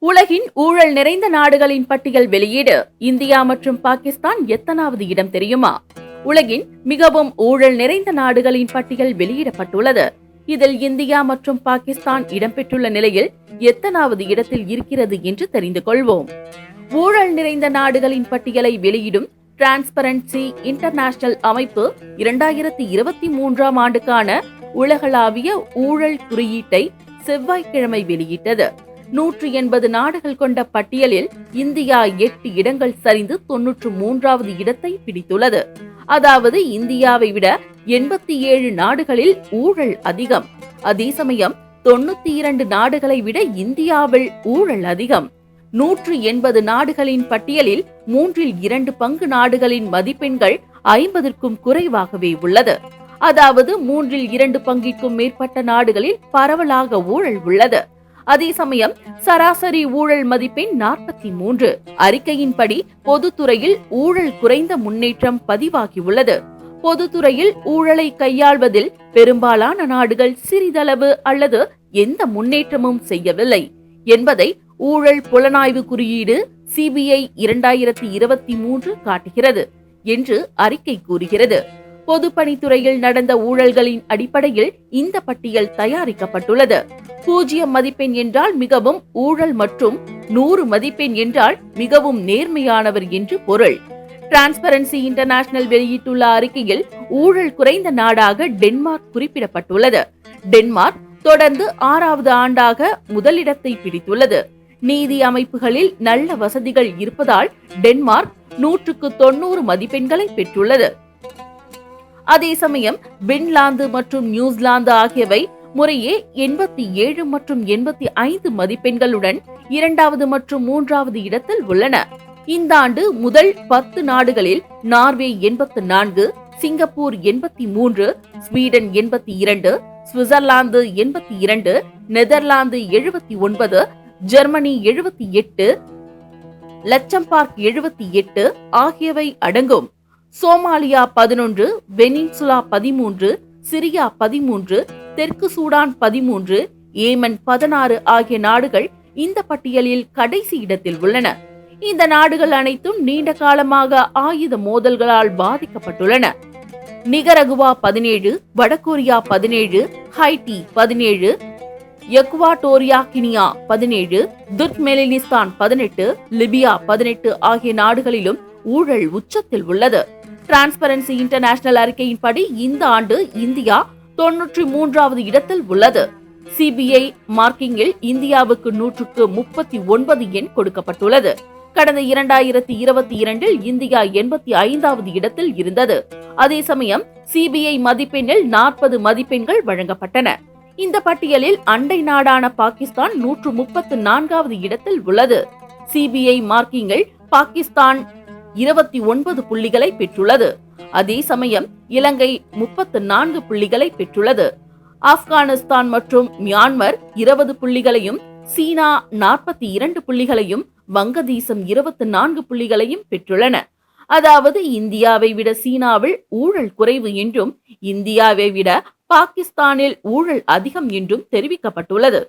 உலகின் ஊழல் நிறைந்த நாடுகளின் பட்டியல் வெளியீடு இந்தியா மற்றும் பாகிஸ்தான் எத்தனாவது இடம் தெரியுமா? உலகின் மிகவும் ஊழல் நிறைந்த நாடுகளின் பட்டியல் வெளியிடப்பட்டுள்ளது. இதில் இந்தியா மற்றும் பாகிஸ்தான் இடம்பெற்றுள்ள நிலையில் எத்தனாவது இடத்தில் இருக்கிறது என்று தெரிந்து கொள்வோம். ஊழல் நிறைந்த நாடுகளின் பட்டியலை வெளியிடும் டிரான்ஸ்பரன்சி இன்டர்நேஷனல் அமைப்பு இரண்டாயிரத்தி இருபத்தி மூன்றாம் ஆண்டுக்கான உலகளாவிய ஊழல் குறியீட்டை செவ்வாய்க்கிழமை வெளியிட்டது. நூற்று எண்பது நாடுகள் கொண்ட பட்டியலில் இந்தியா எட்டு இடங்கள் சரிந்து தொன்னூற்று மூன்றாவது இடத்தை பிடித்துள்ளது. அதாவது இந்தியாவை விட எண்பத்தி ஏழு நாடுகளில் ஊழல் அதிகம். அதே சமயம் தொண்ணூத்தி இரண்டு நாடுகளை விட இந்தியாவில் ஊழல் அதிகம். நூற்று எண்பது நாடுகளின் பட்டியலில் மூன்றில் இரண்டு பங்கு நாடுகளின் மதிப்பெண்கள் ஐம்பதற்கும் குறைவாகவே உள்ளது. அதாவது மூன்றில் இரண்டு பங்கிற்கும் மேற்பட்ட நாடுகளில் பரவலாக ஊழல் உள்ளது. அதே சமயம் சராசரி ஊழல் மதிப்பெண் நாற்பத்தி மூன்று. அறிக்கையின்படி பொதுத்துறையில் ஊழல் குறைந்த முன்னேற்றம் பதிவாகியுள்ளது. பொதுத்துறையில் ஊழலை கையாள்வதில் பெரும்பாலான நாடுகள் சிறிதளவு அல்லது எந்த முன்னேற்றமும் செய்யவில்லை. என்பதை ஊழல் புலனாய்வு குறியீடு சிபிஐ இரண்டாயிரத்தி இருபத்தி மூன்று காட்டுகிறது என்று அறிக்கை கூறுகிறது. பொதுப்பணித்துறையில் நடந்த ஊழல்களின் அடிப்படையில் இந்த பட்டியல் தயாரிக்கப்பட்டுள்ளது. பூஜ்ஜியம் மதிப்பெண் என்றால் மிகவும் ஊழல் மற்றும் நூறு மதிப்பெண் என்றால் மிகவும் நேர்மையானவர் என்று பொருள். டிரான்ஸ்பரன்சி இன்டர்நேஷனல் வெளியிட்டுள்ள அறிக்கையில் ஊழல் குறைந்த நாடாக டென்மார்க் குறிப்பிடப்பட்டுள்ளது. டென்மார்க் தொடர்ந்து ஆறாவது ஆண்டாக முதலிடத்தை பிடித்துள்ளது. நீதி அமைப்புகளில் நல்ல வசதிகள் இருப்பதால் டென்மார்க் நூற்றுக்கு தொன்னூறு மதிப்பெண்களை பெற்றுள்ளது. அதே சமயம் பின்லாந்து மற்றும் நியூசிலாந்து ஆகியவை முறையே எண்பத்தி ஏழு மற்றும் எண்பத்தி ஐந்து மதிப்பெண்களுடன் இரண்டாவது மற்றும் மூன்றாவது இடத்தில் உள்ளன. இந்த ஆண்டு முதல் பத்து நாடுகளில் நார்வே எண்பத்து நான்கு சிங்கப்பூர் எண்பத்தி மூன்று ஸ்வீடன் எண்பத்தி இரண்டு சுவிட்சர்லாந்து எண்பத்தி இரண்டு நெதர்லாந்து எழுபத்தி ஒன்பது ஜெர்மனி எழுபத்தி எட்டு லட்சம்பார்க் எழுபத்தி எட்டு ஆகியவை அடங்கும். சோமாலியா பதினொன்று வெனின்சுலா பதிமூன்று சிரியா பதிமூன்று தெற்கு சூடான் பதிமூன்று ஏமன் பதினாறு ஆகிய நாடுகள் இந்த பட்டியலில் கடைசி இடத்தில் உள்ளன. இந்த நாடுகள் அனைத்தும் நீண்ட காலமாக ஆயுத மோதல்களால் பாதிக்கப்பட்டுள்ளன. நிகரகுவா பதினேழு வடகொரியா பதினேழு ஹைட்டி பதினேழு எக்குவாட்டோரியா கினியா பதினேழு துர்க்மெலினிஸ்தான் பதினெட்டு லிபியா பதினெட்டு ஆகிய நாடுகளிலும் ஊழல் உச்சத்தில் உள்ளது. டிரான்ஸ்பரன்சி இன்டர்நேஷனல் அறிக்கையின்படி இந்த ஆண்டு இந்தியா தொன்னூற்றி மூன்றாவது இடத்தில் உள்ளது. சிபிஐ மார்க்கிங்கில் இந்தியாவுக்கு நூற்றுக்கு முப்பத்தி ஒன்பது எண் கொடுக்கப்பட்டுள்ளது. கடந்த இரண்டாயிரத்தி இருபத்தி இரண்டில் இந்தியா எண்பத்தி ஐந்தாவது இடத்தில் இருந்தது. அதே சமயம் சிபிஐ மதிப்பெண்ணில் நாற்பது மதிப்பெண்கள் வழங்கப்பட்டன. இந்த பட்டியலில் அண்டை நாடான பாகிஸ்தான் நூற்று முப்பத்து நான்காவது இடத்தில் உள்ளது. சிபிஐ மார்க்கிங்கில் பாகிஸ்தான் இருபத்தி ஒன்பது புள்ளிகளை பெற்றுள்ளது. அதே சமயம் இலங்கை முப்பத்து நான்கு புள்ளிகளை பெற்றுள்ளது. ஆப்கானிஸ்தான் மற்றும் மியான்மர் இருபது புள்ளிகளையும் சீனா நாற்பத்தி இரண்டு புள்ளிகளையும் வங்கதேசம் இருபத்தி நான்கு புள்ளிகளையும் பெற்றுள்ளன. அதாவது இந்தியாவை விட சீனாவில் ஊழல் குறைவு என்றும் இந்தியாவை விட பாகிஸ்தானில் ஊழல் அதிகம் என்றும் தெரிவிக்கப்பட்டுள்ளது.